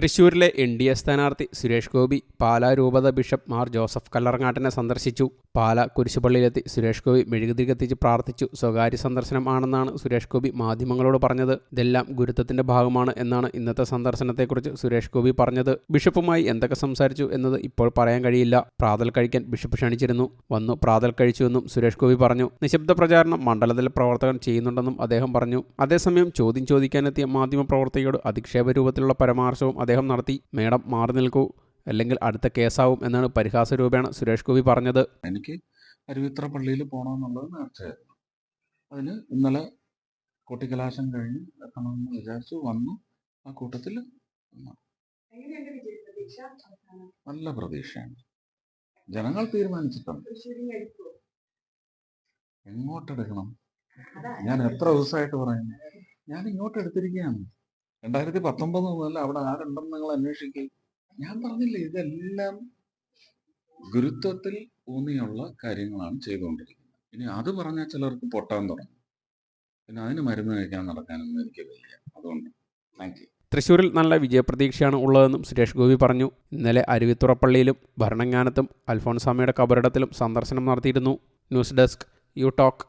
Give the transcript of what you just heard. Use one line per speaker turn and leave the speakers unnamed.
തൃശൂരിലെ N D A സ്ഥാനാർത്ഥി സുരേഷ് ഗോപി പാലാ രൂപത ബിഷപ്പ് മാർ ജോസഫ് കല്ലറങ്ങാട്ടിനെ സന്ദർശിച്ചു. പാലാ കുരിശുപള്ളിയിലെത്തി സുരേഷ് ഗോപി മെഴുകുതിരി കത്തിച്ച് പ്രാർത്ഥിച്ചു. സ്വകാര്യ സന്ദർശനം ആണെന്നാണ് സുരേഷ് ഗോപി മാധ്യമങ്ങളോട് പറഞ്ഞത്. ഇതെല്ലാം ഗുരുത്വത്തിന്റെ ഭാഗമാണ് എന്നാണ് ഇന്നത്തെ സന്ദർശനത്തെക്കുറിച്ച് സുരേഷ് ഗോപി പറഞ്ഞത്. ബിഷപ്പുമായി എന്തൊക്കെ സംസാരിച്ചു എന്നത് ഇപ്പോൾ പറയാൻ കഴിയില്ല. പ്രാതൽ കഴിക്കാൻ ബിഷപ്പ് ക്ഷണിച്ചിരുന്നു. വന്നു പ്രാതൽ കഴിച്ചുവെന്നും സുരേഷ് ഗോപി പറഞ്ഞു. നിശബ്ദ പ്രചാരണം മണ്ഡലത്തിൽ പ്രവർത്തകൻ ചെയ്യുന്നുണ്ടെന്നും അദ്ദേഹം പറഞ്ഞു. അതേസമയം ചോദ്യം ചോദിക്കാനെത്തിയ മാധ്യമപ്രവർത്തകയോട് അധിക്ഷേപ രൂപത്തിലുള്ള പരാമർശവും അദ്ദേഹം നടത്തി. മേഡം മാറി നിൽക്കൂ. അല്ലെങ്കിൽ അടുത്ത കേസാവും എന്നാണ് പരിഹാസ രൂപേണ സുരേഷ് ഗോപി പറഞ്ഞത്.
എനിക്ക് അരുവിത്ര പള്ളിയിൽ പോകണമെന്നുള്ളത് നേർച്ചയായിരുന്നു അതിന് ഇന്നലെ കൊട്ടിക്കലാശം കഴിഞ്ഞ് എത്തണമെന്ന് വിചാരിച്ചു. വന്നു. ആ കൂട്ടത്തിൽ നല്ല പ്രതീക്ഷയാണ്. ജനങ്ങൾ തീരുമാനിച്ചിട്ടുണ്ട്. എങ്ങോട്ടെടുക്കണം? ഞാൻ എത്ര ദിവസമായിട്ട് പറയുന്നു? ഞാൻ ഇങ്ങോട്ട് എടുത്തിരിക്കുകയാണ് രണ്ടായിരത്തി പത്തൊമ്പത് മുതൽ അവിടെ ആരുണ്ടെന്ന് നിങ്ങൾ അന്വേഷിക്കുക ഞാൻ പറഞ്ഞില്ലേ ഇതെല്ലാം ഗുരുത്വത്തിൽ ഊന്നിയുള്ള കാര്യങ്ങളാണ് ചെയ്തുകൊണ്ടിരിക്കുന്നത്. ഇനി അത് പറഞ്ഞാൽ ചിലർക്ക് പൊട്ടാൻ തുടങ്ങും. പിന്നെ അതിന് മരുന്ന് കഴിക്കാൻ നടക്കാനൊന്നും എനിക്ക് വയ്യ. അതുകൊണ്ട് താങ്ക് യു
തൃശ്ശൂരിൽ നല്ല വിജയപ്രതീക്ഷയാണ് ഉള്ളതെന്നും സുരേഷ് ഗോപി പറഞ്ഞു. ഇന്നലെ അരുവിത്തുറപ്പള്ളിയിലും ഭരണങ്ങാനത്തും അൽഫോൺസാമയുടെ കബറിടത്തിലും സന്ദർശനം നടത്തിയിരുന്നു. News desk you talk.